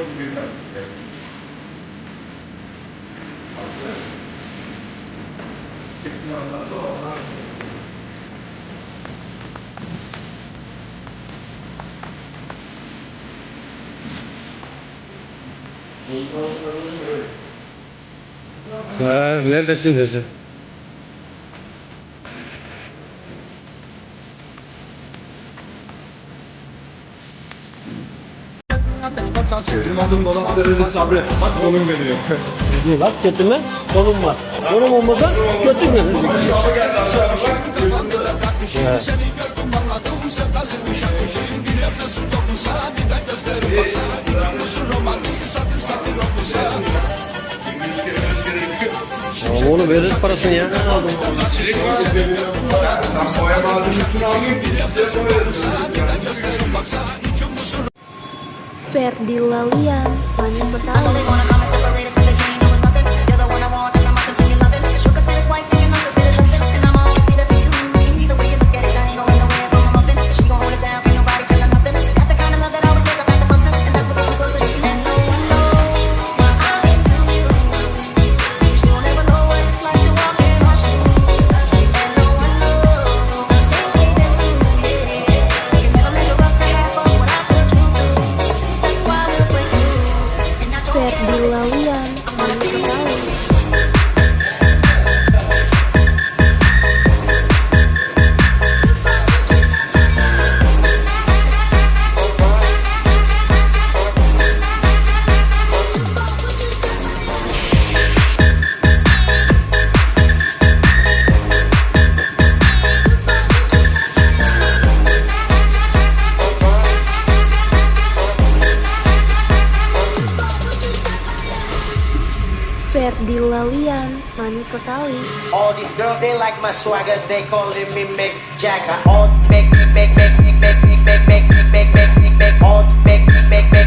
çok büyük artışlar. Artı çıkmalarda olan Ha, neredesin desin? kadın dolaplarının sabrı. Bak donum veriyor. İyi bak kötü mü? Donum var. Donum olmasa kötü mü? Evet. Ya onu veririz parasını ya. Çilek var. Sen boya mağdurusunu alayım. Biz size koyarız. Ferdi Lalian, manis sekali. Ferdi Lalian, manis sekali. All these girls they like my swagger, they me Mick Jagger. All Mick, Mick, Mick, Mick, Mick, Mick, Mick, Mick, Mick, Mick, Mick, Mick, Mick, Mick.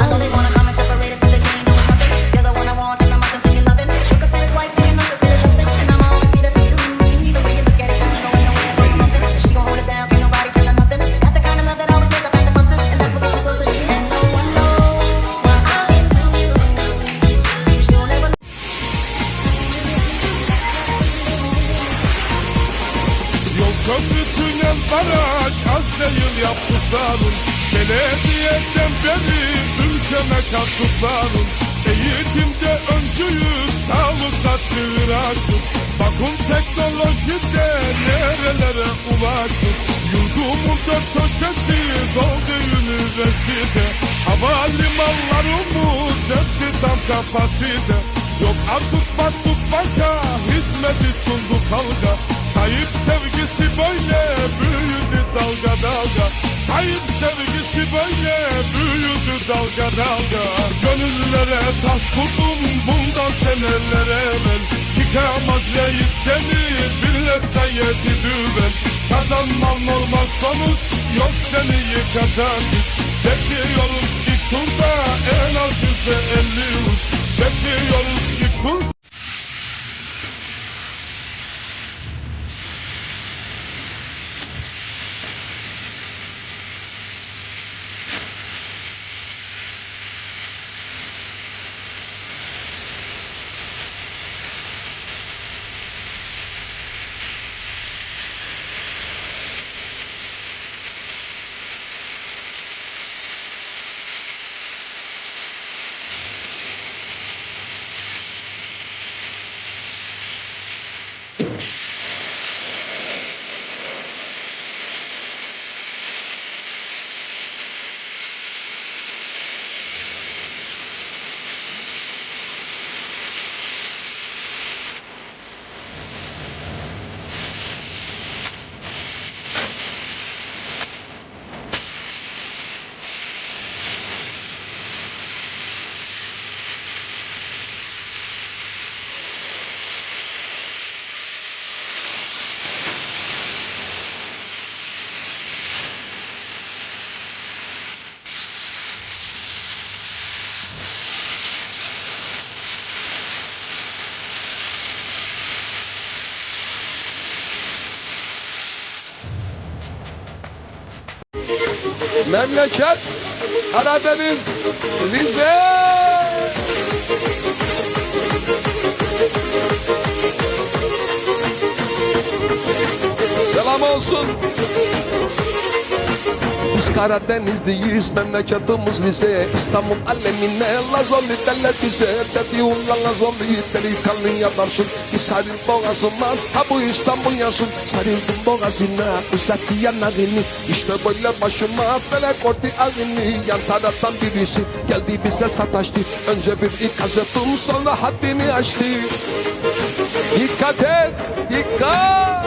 I'll baraj az değil yaptıklarım. Belediyeden beri ülkeme kattıklarım Eğitimde öncüyüz sağlıkta çığıraştık Bakın teknolojide nerelere ulaştık Yurdumun dört köşesi doldu üniversite. Havalimanlarımız hepsi tam kapasite? Yok artık battık baka hizmeti sunduk halka Kayıp sevgisi böyle büyüdü dalga dalga. Kayıp sevgisi böyle büyüdü dalga dalga. Gönüllere taş kurdum bundan seneler evvel. Yıkamaz reis seni millette yedi düvel. Kazanman normal sonuç yok seni yıkacak. Bekliyoruz ilk turda en az yüzde elli Memleket Karadeniz Rize! Selam olsun biz Karadenizliyiz memleketimiz Rize İstanbul alemine lazoli derler bize. Dediğunla lazoli delikanlı yaparsın sarıl boğazıma ha bu İstanbul yansın. Sarıldım boğazına uzattı yanarını İşte böyle başıma felek ordu ağını. Yan taraftan birisi geldi bize sataştı. Önce bir ikaz ettim sonra haddini aştı. Dikkat et dikkat